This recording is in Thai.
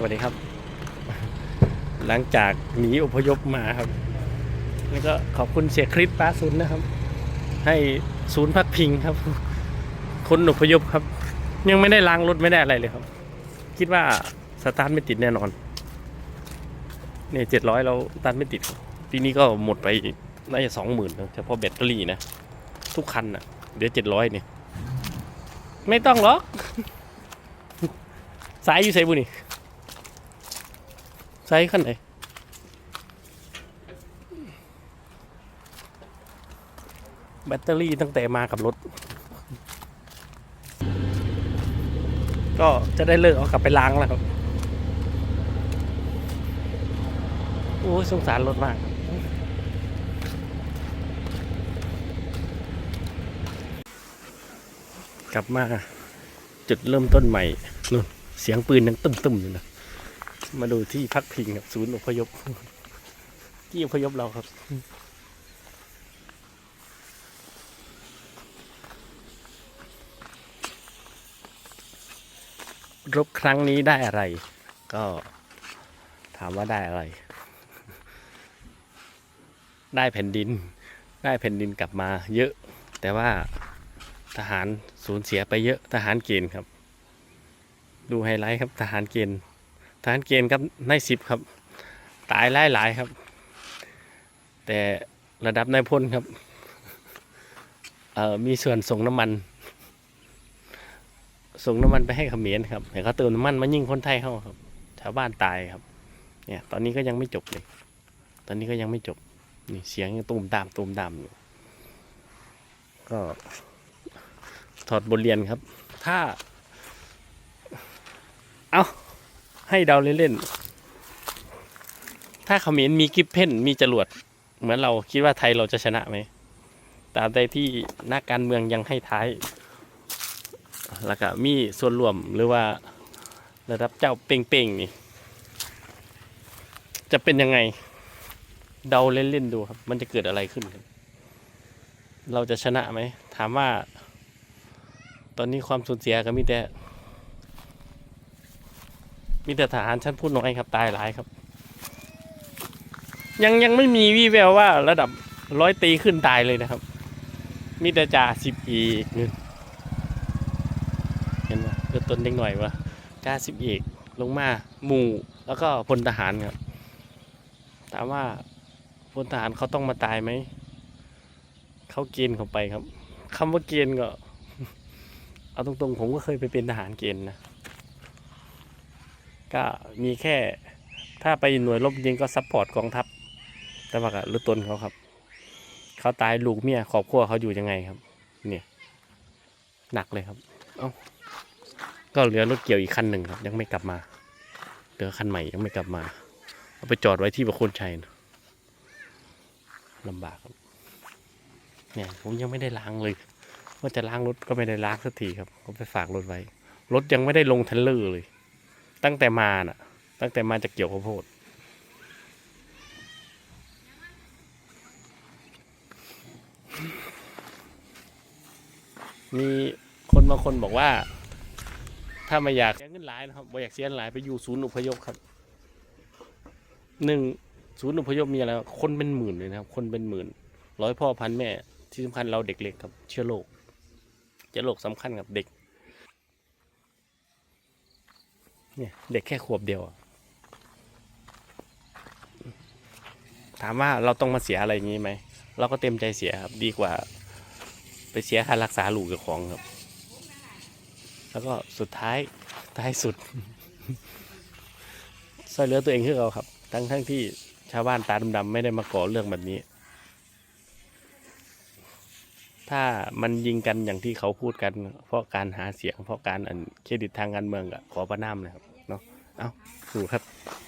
สวัสดีครับ หลังจากหนีอพยพมาครับแล้วก็ขอบคุณเสียคริสป้าซุนนะครับ ให้ศูนย์พักพิงครับ คนอพยพครับ ยังไม่ได้ล้างรถไม่ได้อะไรเลยครับ คิดว่าสตาร์ทไม่ติดแน่นอนเนี่ยเจ็ดร้อยเราสตาร์ทไม่ติด ปีนี้ก็หมดไปน่าจะสองหมื่นเฉพาะแบตเตอรี่นะ ทุกคันน่ะเดี๋ยวเจ็ดร้อยเนี่ย ไม่ต้องหรอก สายอยู่ใส่บุนี่ สายขั้นไหนแบตเตอรี่ตั้งแต่มากับรถ ก็จะได้เลิกเอากลับไปล้างแล้วครับ โอ้ยสงสารรถมาก กลับมาจุดเริ่มต้นใหม่นู่นเสียงปืนยังตึมๆอยู่นะ มาดูที่พักพิงครับศูนย์อพยพ ที่อพยพเราครับ รบครั้งนี้ได้อะไร ก็ถามว่าได้อะไร ได้แผ่นดิน ได้แผ่นดินกลับมา เยอะ แต่ว่าทหารสูญเสียไปเยอะทหารเกณฑ์ครับ ดูไฮไลท์ครับทหารเกณฑ์ ทหารเกณฑ์ครับในสิบครับ ตายหลายหลายๆครับ แต่ระดับนายพลครับมีส่วนส่งน้ำมัน ส่งน้ำมันไปให้เขมรครับแต่เขาเติมน้ำมันมายิ่งคนไทยเขาครับแถวบ้านตายครับ เนี่ย ตอนนี้ก็ยังไม่จบเลย ตอนนี้ก็ยังไม่จบ นี่เสียงยังตูมตามตูมตามอยู่ ก็ถอดบทเรียนครับ ถ้า เอา ให้เดาเล่นๆ ถ้าเขมรมีกิฟเพนมีจรวด เหมือนเราคิดว่าไทยเราจะชนะไหมตามใดที่นักการเมืองยังให้ท้าย แล้วก็มีส่วนรวมหรือว่าระดับเจ้าเป่งๆ นี่ จะเป็นยังไง เดาเล่นๆดูครับ มันจะเกิดอะไรขึ้นครับเราจะชนะไหม ถามว่า ตอนนี้ความสูญเสียก็มีแต่ มีแต่ทหารชั้นผู้น้อยครับตายหลายครับ ยังยังไม่มีวี่แววว่าระดับร้อยตีขึ้นตายเลยนะครับ มีแต่จ่าสิบเอกนึงเห็นไหมเกิดต้นเล็กหน่อยวะจ่าสิบเอกลงมาหมู่แล้วก็พลทหารครับถามว่าพลทหารเขาต้องมาตายไหมเขาเกณฑ์เขาไปครับคำว่าเกณฑ์ก็ เอาตรงๆ ผมก็เคยไปเป็นทหารเกณฑ์นะ ก็มีแค่ถ้าไปหน่วยรบจริงก็ซัพพอร์ตกองทัพแต่ว่าก็รู้ตนเขาครับ เขาตายลูกเมียครอบครัวเขาอยู่ยังไงครับ เนี่ยหนักเลยครับ เอ้าก็เหลือรถเกี่ยวอีกคันหนึ่งครับ ยังไม่กลับมาเหลือคันใหม่ยังไม่กลับมา เอาไปจอดไว้ที่ประโคนชัยนะลำบากครับ เนี่ยผมยังไม่ได้ล้างเลยว่าจะล้างรถก็ไม่ได้ล้างสักทีครับก็ไปฝากรถไว้รถยังไม่ได้ลงเทรลเลอร์เลย ตั้งแต่มาน่ะ ตั้งแต่มาจากเกี่ยวข้าวโพดมีคนบางคนบอกว่า ถ้าไม่อยากเสียเงินหลายนะครับไม่อยากเสียเงินหลายไปอยู่ศูนย์อพยพครับหนึ่งศูนย์อพยพมีอะไรคนเป็นหมื่นเลยนะครับ คนเป็นหมื่น ร้อยพ่อพันแม่ที่สำคัญเราเด็กเล็กครับเชื้อโรคเชื้อโรคสำคัญกับเด็ก เนี่ยเด็กแค่ขวบเดียว ถามว่าเราต้องมาเสียอะไรอย่างนี้ไหม เราก็เต็มใจเสียครับ ดีกว่า ไปเสียค่ารักษาลูกกับของครับ แล้วก็สุดท้ายท้ายสุดช่วยเหลือตัวเองขึ้นเราครับ ทั้งทั้งที่ชาวบ้านตาดำๆไม่ได้มาก่อเรื่องแบบนี้ ถ้ามันยิงกันอย่างที่เขาพูดกัน เพราะการหาเสียงเพราะการอันเครดิตทางการเมืองอะขอประนามนะครับ เอาะเอาสู่ครับ